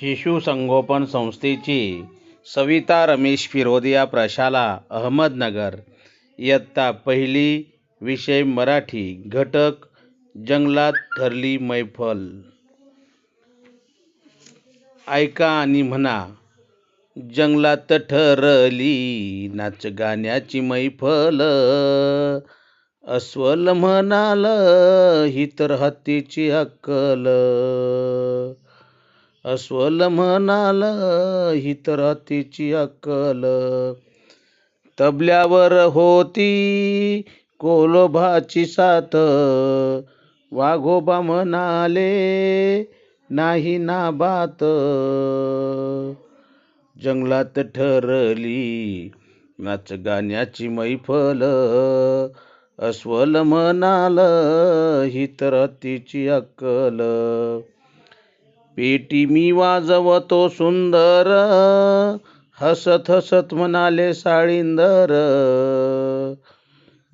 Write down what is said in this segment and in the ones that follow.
शिशु संगोपन संस्थेची सविता रमेश फिरोदिया प्रशाला अहमदनगर. इयत्ता पहिली विषय मराठी घटक जंगलात ठरली मैफल. ऐका आणि म्हणा जंगलात ठरली नाच गाण्याची मैफल. अस्वल म्हणाल ही तर हत्तीची अक्कल. अस्वल म्हणाल ही अक्कल. तबल्यावर होती कोलोभाची साथ. वाघोबा म्हणाले नाही ना बात. जंगलात ठरली नाच गाण्याची मैफल. अस्वल म्हणाल ही अक्कल. पेटी मी वाजवतो सुंदर. हसत हसत म्हणाले साळींदर.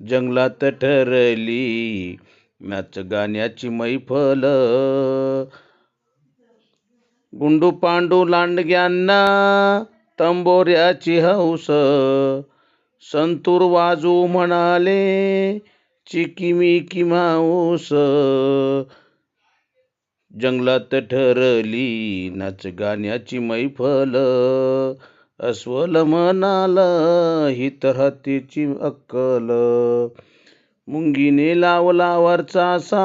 जंगलात ठरली नाच गाण्याची मैफल. गुंडू पांडू लांडग्यांना तंबोऱ्याची हौस. संतूर वाजू म्हणाले चिकिमिकी माऊस. जंगलात ठरली नाच गाण्याची मैफल. अस्वल म्हणाला ही तर अक्कल. मुंगीने लावला वरचा सा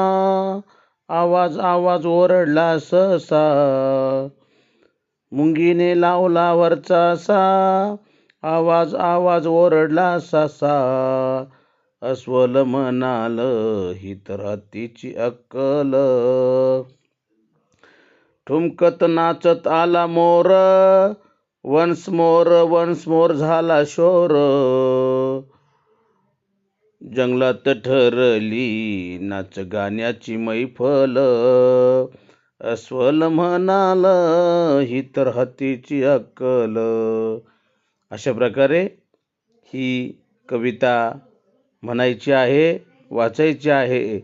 आवाज आवाज ओरडला ससा मुंगीने लावला वरचा सा आवाज आवाज ओरडला ससा अस्वल म्हणाल ही तर अक्कल. ठुमकत नाचत आला more once more once more झाला शोर. जंगलात ठरली नाच गाण्याची मैफल. अस्वल म्हणाल ही तर हत्तीची अक्कल. अशा प्रकारे ही कविता म्हणायची आहे वाचायची आहे.